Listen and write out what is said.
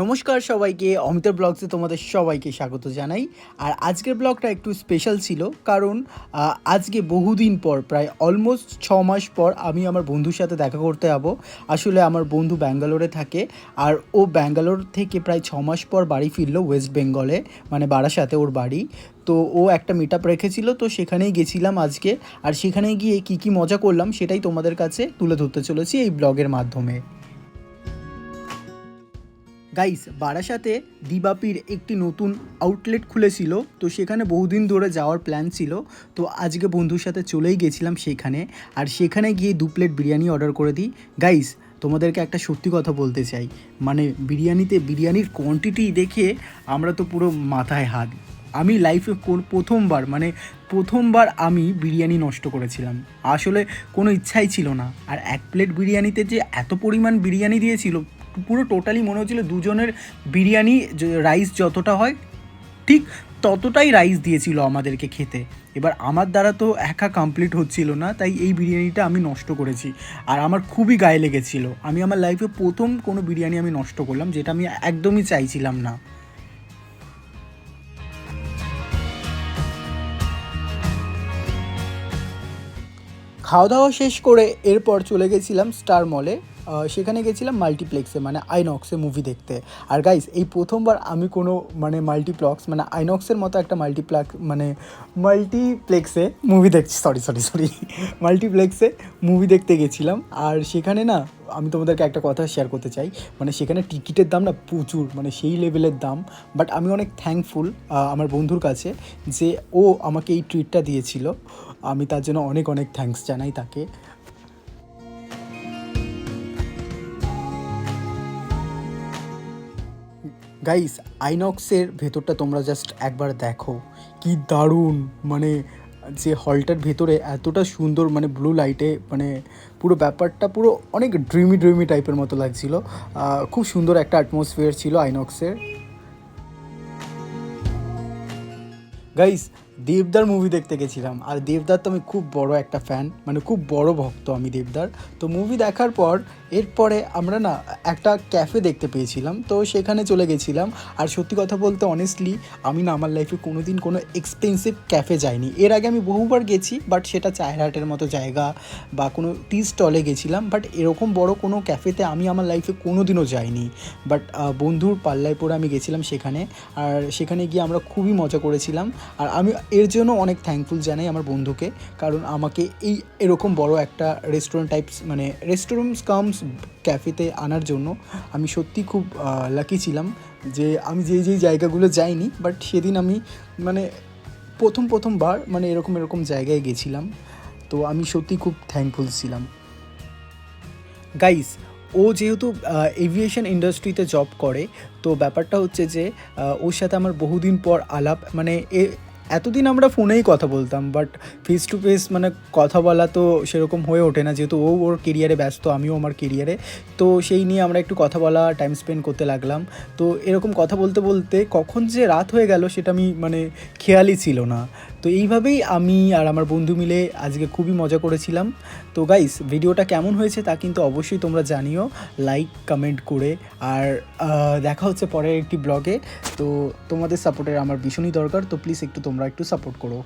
নমস্কার সবাইকে অমিতার ব্লগসে তোমাদের সবাইকে স্বাগত জানাই। আর আজকের ব্লগটা একটু স্পেশাল ছিল, কারণ আজকে বহুদিন পর, প্রায় অলমোস্ট ছ মাস পর আমি আমার বন্ধুর সাথে দেখা করতে যাব। আসলে আমার বন্ধু ব্যাঙ্গালোরে থাকে, আর ও ব্যাঙ্গালোর থেকে প্রায় ছ মাস পর বাড়ি ফিরলো ওয়েস্ট বেঙ্গলে মানে বারাসাতে ওর বাড়ি। তো ও একটা মিট আপ রেখেছিল, তো সেখানেই গেছিলাম আজকে। আর সেখানে গিয়ে কী কী মজা করলাম, সেটাই তোমাদের কাছে তুলে ধরতে চলেছি এই ব্লগের মাধ্যমে। গাইস বারাসাতে দিবাপির একটি নতুন আউটলেট খুলেছিল, তো সেখানে বহুদিন ধরে যাওয়ার প্ল্যান ছিল। তো আজকে বন্ধুর সাথে চলেই গেছিলাম সেখানে, আর সেখানে গিয়ে দু প্লেট বিরিয়ানি অর্ডার করে দিই। গাইস তোমাদেরকে একটা সত্যি কথা বলতে চাই। মানে বিরিয়ানিতে বিরিয়ানির কোয়ান্টিটি দেখে আমরা তো পুরো মাথায় হাত। আমি লাইফে প্রথমবার মানে প্রথমবার আমি বিরিয়ানি নষ্ট করেছিলাম। আসলে কোনো ইচ্ছাই ছিল না। আর এক প্লেট বিরিয়ানিতে যে এত পরিমাণ বিরিয়ানি দিয়েছিল পুরো টোটালি মনে হচ্ছিল দুজনের বিরিয়ানি রাইস যতটা হয়, ঠিক ততটাই রাইস দিয়েছিল আমাদেরকে খেতে। এবার আমার দ্বারা তো একা কমপ্লিট হচ্ছিল না, তাই এই বিরিয়ানিটা আমি নষ্ট করেছি। আর আমার খুবই গায়ে লেগেছিল। আমি আমার লাইফে প্রথম কোনো বিরিয়ানি আমি নষ্ট করলাম, যেটা আমি একদমই চাইছিলাম না। খাওয়া দাওয়া শেষ করে এরপর চলে গেছিলাম স্টার মলে সেখানে গেছিলাম মাল্টিপ্লেক্সে মানে আইনক্সে মুভি দেখতে। আর গাইস এই প্রথমবার আমি কোনো মানে মাল্টিপ্লক্স মানে আইনক্সের মতো একটা মাল্টিপ্লাক্স মানে মাল্টিপ্লেক্সে মুভি দেখছি সরি সরি সরি মাল্টিপ্লেক্সে মুভি দেখতে গেছিলাম। আর সেখানে না, আমি তোমাদেরকে একটা কথা শেয়ার করতে চাই মানে সেখানে টিকিটের দাম না প্রচুর মানে সেই লেভেলের দাম। বাট আমি অনেক থ্যাঙ্কফুল আমার বন্ধুর কাছে যে ও আমাকে এই ট্রিটটা দিয়েছিল। আমি তার জন্য অনেক অনেক থ্যাঙ্কস জানাই তাকে। গাইস আইনক্সের ভেতরটা তোমরা জাস্ট একবার দেখো। কি দারুণ! মানে যে হলটার ভেতরে এতটা সুন্দর মানে ব্লু লাইটে মানে পুরো ব্যাপারটা পুরো অনেক ড্রিমি ড্রিমি টাইপের মতো লাগছিল। খুব সুন্দর একটা অ্যাটমসফিয়ার ছিল আইনক্সের গাইস দেবদার মুভি দেখতে গেছিলাম। আর দেবদার তো আমি খুব বড় একটা ফ্যান মানে খুব বড় ভক্ত আমি দেবদার। তো মুভি দেখার পর, এরপরে আমরা না একটা ক্যাফে দেখতে পেয়েছিলাম। তো সেখানে চলে গেছিলাম। আর সত্যি কথা বলতে অনেস্টলি আমি না আমার লাইফে কোনো দিন কোনো এক্সপেন্সিভ ক্যাফে যাইনি। এর আগে আমি বহুবার গেছি বাট সেটা চায়রহাটের মতো জায়গা বা কোনো টি স্টলে গেছিলাম। বাট এরকম বড় কোনো ক্যাফেতে আমি আমার লাইফে কোনো দিনও যাইনি। বাট বন্ধুর পাল্লায় পরে আমি গেছিলাম সেখানে। আর সেখানে গিয়ে আমরা খুবই মজা করেছিলাম। আর আমি এর জন্য অনেক থ্যাঙ্কফুল জানাই আমার বন্ধুকে, কারণ আমাকে এই এরকম বড় একটা রেস্টুরেন্ট টাইপস মানে রেস্টুরেন্টস কামস ক্যাফেতে আনার জন্য আমি সত্যি খুব লাকি ছিলাম যে আমি যেই যেই জায়গাগুলো যাইনি বাট সেদিন আমি মানে প্রথম, প্রথমবার মানে এরকম এরকম জায়গায় গেছিলাম। তো আমি সত্যি খুব থ্যাঙ্কফুল ছিলাম। গাইস ও যেহেতু এভিয়েশন ইন্ডাস্ট্রিতে জব করে, তো ব্যাপারটা হচ্ছে যে ওর সাথে আমার বহুদিন পর আলাপ মানে এতদিন আমরা ফোনেই কথা বলতাম বাট ফেস টু ফেস মানে কথা বলা তো সেরকম হয়ে ওঠে না। যেহেতু ও ওর কেরিয়ারে ব্যস্ত, আমিও আমার কেরিয়ারে তো সেই নিয়ে আমরা একটু কথা বলা টাইম স্পেন্ড করতে লাগলাম। তো এরকম কথা বলতে বলতে কখন যে রাত হয়ে গেল, সেটা আমি মানে খেয়ালই ছিল না। তো এইভাবেই আমি আর আমার বন্ধু মিলে আজকে খুবই মজা করেছিলাম। তো গাইস ভিডিওটা কেমন হয়েছে তা কিন্তু অবশ্যই তোমরা জানিও। লাইক কমেন্ট করে আর দেখা হচ্ছে পরের একটি ব্লগে তো তোমাদের সাপোর্টের আমার ভীষণই দরকার। তো প্লিজ একটু তোমরা একটু সাপোর্ট করো।